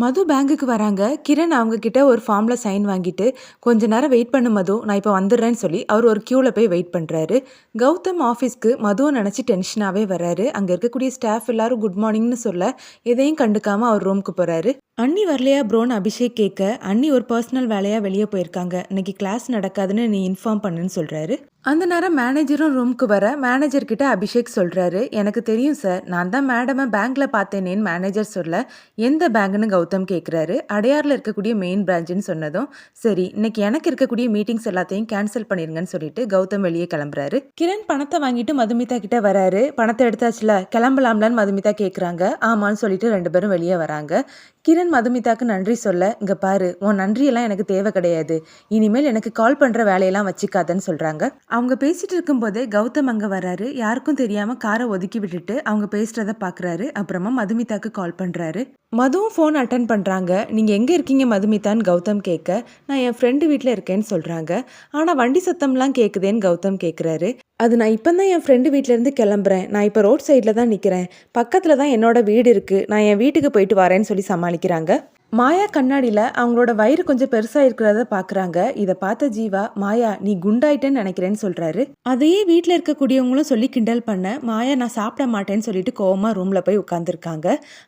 மது பேங்குக்கு வராங்க. கிரண் அவங்க கிட்ட ஒரு ஃபார்மில் சைன் வாங்கிட்டு கொஞ்ச நேரம் வெயிட் பண்ணு மது நான் இப்போ வந்துடுறேன்னு சொல்லி அவர் ஒரு க்யூவில் போய் வெயிட் பண்ணுறாரு கௌதம் ஆஃபீஸ்க்கு மதுவை நினச்சி டென்ஷனாகவே வராரு அங்கே இருக்கக்கூடிய ஸ்டாஃப் எல்லாரும் குட் மார்னிங்னு சொல்ல எதையும் கண்டுக்காமல் அவர் ரூமுக்கு போகிறாரு அண்ணி வரலையா ப்ரோன்னு அபிஷேக் கேட்க அண்ணி ஒரு பர்சனல் வேலையாக வெளியே போயிருக்காங்க. இன்னைக்கு கிளாஸ் நடக்காதுன்னு நீ இன்ஃபார்ம் பண்ணுன்னு சொல்கிறாரு அந்த நேரம் மேனேஜரும் ரூம்க்கு வர மேனேஜர் கிட்ட அபிஷேக் சொல்கிறாரு எனக்கு தெரியும் சார் நான் தான் மேடமை பேங்க்கில் பார்த்தேனேன்னு மேனேஜர் சொல்ல எந்த பேங்க்னு கௌதம் கேட்குறாரு அடையாரில் இருக்கக்கூடிய மெயின் பிரான்ச்சுன்னு சொன்னதும் சரி இன்னைக்கு எனக்கு இருக்கக்கூடிய மீட்டிங்ஸ் எல்லாத்தையும் கேன்சல் பண்ணிருங்கன்னு சொல்லிட்டு கௌதம் வெளியே கிளம்புறாரு. கிரண் பணத்தை வாங்கிட்டு மதுமிதா கிட்ட வராரு. பணத்தை எடுத்தாச்சுல கிளம்பலாம்லான்னு மதுமிதா கேட்குறாங்க ஆமான்னு சொல்லிட்டு ரெண்டு பேரும் வெளியே வராங்க. கிரண் மதுமிதாக்கு நன்றி சொல்ல இங்க பாரு உன் நன்றியெல்லாம் எனக்கு தேவை கிடையாது. இனிமேல் எனக்கு கால் பண்ற வேலையெல்லாம் வச்சுக்காதன்னு சொல்றாங்க. அவங்க பேசிட்டு இருக்கும்போதே கௌதம் அங்க வராரு. யாருக்கும் தெரியாம காரை ஒதுக்கி விட்டுட்டு அவங்க பேசுறத பாக்குறாரு. அப்புறமா மதுமிதாக்கு கால் பண்றாரு. மதுவும் ஃபோன் அட்டன் பண்ணுறாங்க நீங்கள் எங்கே இருக்கீங்க மதுமிதான்னு கௌதம் கேட்க நான் என் ஃப்ரெண்டு வீட்டில் இருக்கேன்னு சொல்கிறாங்க ஆனால் வண்டி சத்தம்லாம் கேட்குதேன்னு கௌதம் கேட்குறாரு அது நான் இப்போ தான் என் ஃப்ரெண்டு வீட்டிலேருந்து கிளம்புறேன். நான் இப்போ ரோட் சைடில் தான் நிற்கிறேன் பக்கத்தில் தான் என்னோட வீடு இருக்குது நான் என் வீட்டுக்கு போயிட்டு வரேன்னு சொல்லி சமாளிக்கிறாங்க. மாயா கண்ணாடியில் அவங்களோட வயிறு கொஞ்சம் பெருசாக இருக்கிறத பார்க்குறாங்க இதை பார்த்த ஜீவா மாயா நீ குண்டாயிட்டேன்னு நினைக்கிறேன்னு சொல்கிறாரு அதையே வீட்டில் இருக்கக்கூடியவங்களும் சொல்லி கிண்டல் பண்ண மாயா நான் சாப்பிட மாட்டேன்னு சொல்லிட்டு கோவமாக ரூமில் போய் உட்காந்துருக்காங்க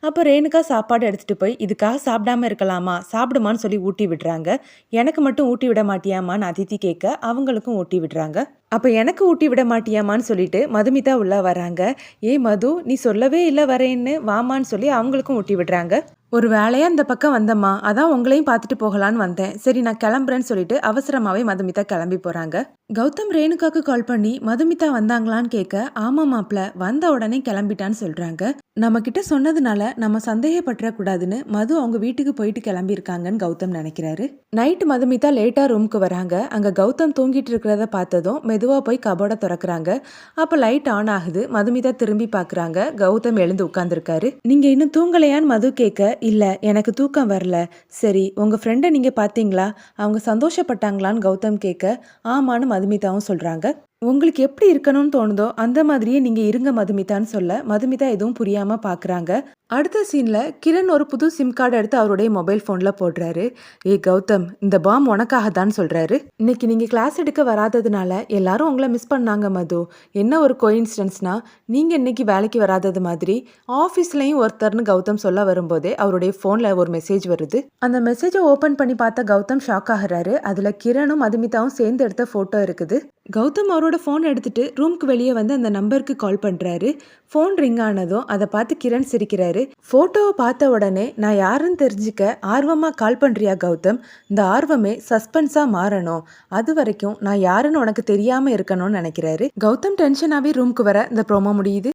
அப்போ ரேணுக்கா சாப்பாடு எடுத்துகிட்டு போய் இதுக்காக சாப்பிடாம இருக்கலாமா? சாப்பிடுமான்னு சொல்லி ஊட்டி விடுறாங்க. எனக்கு மட்டும் ஊட்டி விட மாட்டியாமான்னு அதித்தி கேட்க அவங்களுக்கும் ஊட்டி விடுறாங்க. அப்போ எனக்கு ஊட்டி விட மாட்டியாமான்னு சொல்லிட்டு மதுமிதா உள்ளே வராங்க. ஏய் மது நீ சொல்லவே இல்லை வரேன்னு வாமான்னு சொல்லி அவங்களுக்கும் ஊட்டி விடுறாங்க. ஒரு வேலையா இந்த பக்கம் வந்தம்மா. அதான் உங்களையும் பார்த்துட்டு போகலான்னு வந்தேன். சரி நான் கிளம்புறேன்னு சொல்லிட்டு அவசரமாவே மதுமிதா கிளம்பி போறாங்க. கௌதம் ரேணுகாக்கு கால் பண்ணி மதுமிதா வந்தாங்களான்னு கேட்க ஆமா மாப்பிள வந்த உடனே கிளம்பிட்டான்னு சொல்றாங்க. நம்ம கிட்ட சொன்னதுனால நம்ம சந்தேகப்பட்டுற கூடாதுன்னு மது அவங்க வீட்டுக்கு போயிட்டு கிளம்பியிருக்காங்கன்னு கௌதம் நினைக்கிறாரு. நைட்டு மதுமிதா லேட்டா ரூமுக்கு வராங்க. அங்க கௌதம் தூங்கிட்டு இருக்கிறத பார்த்ததும் மெதுவா போய் கபோர்டை திறக்கிறாங்க. அப்ப லைட் ஆன் ஆகுது. மதுமிதா திரும்பி பார்க்குறாங்க. கௌதம் எழுந்து உட்கார்ந்துருக்காரு. நீங்க இன்னும் தூங்கலையான்னு மது கேட்க இல்லை எனக்கு தூக்கம் வரல. சரி உங்கள் ஃப்ரெண்டை நீங்கள் பார்த்தீங்களா அவங்க சந்தோஷப்பட்டாங்களான்னு கௌதம் கேட்க ஆமான்னு மதுமிதாவும் சொல்கிறாங்க உங்களுக்கு எப்படி இருக்கணும்னு தோணுதோ அந்த மாதிரியே நீங்கள் இருங்க மதுமிதான்னு சொல்ல மதுமிதா எதுவும் புரியாமல் பார்க்குறாங்க அடுத்த சீனில் கிரண் ஒரு புது சிம் கார்டு எடுத்து அவருடைய மொபைல் ஃபோனில் போடுறாரு. ஏ கௌதம் இந்த பாம் உனக்காக தான் சொல்கிறாரு இன்னைக்கு நீங்கள் கிளாஸ் எடுக்க வராததுனால எல்லாரும் உங்களை மிஸ் பண்ணாங்க மது. என்ன ஒரு கோயின்சிடன்ஸ்னா நீங்கள் இன்னைக்கு வேலைக்கு வராதது மாதிரி ஆஃபீஸ்லேயும் ஒருத்தர்னு கௌதம் சொல்ல வரும்போதே அவருடைய ஃபோனில் ஒரு மெசேஜ் வருது. அந்த மெசேஜை ஓப்பன் பண்ணி பார்த்த கௌதம் ஷாக் ஆகுறாரு. அதில் கிரணும் மதுமிதாவும் சேர்ந்து எடுத்த ஃபோட்டோ இருக்குது. கௌதம் அவரோட ஃபோன் எடுத்துகிட்டு ரூம்க்கு வெளியே வந்து அந்த நம்பருக்கு கால் பண்ணுறாரு ஃபோன் ரிங் ஆனதும் அதை பார்த்து கிரண் சிரிக்கிறாரு. போட்டோவை பார்த்த உடனே நான் யாருன்னு தெரிஞ்சுக்க ஆர்வமா கால் பண்றியா கௌதம்? இந்த ஆர்வமே சஸ்பென்ஸா மாறணும். அது வரைக்கும் நான் யாருன்னு உனக்கு தெரியாம இருக்கணும்னு நினைக்கிறாரு? கௌதம் டென்ஷனாவே ரூம்க்கு வர இந்த ப்ரோமோ முடியுது.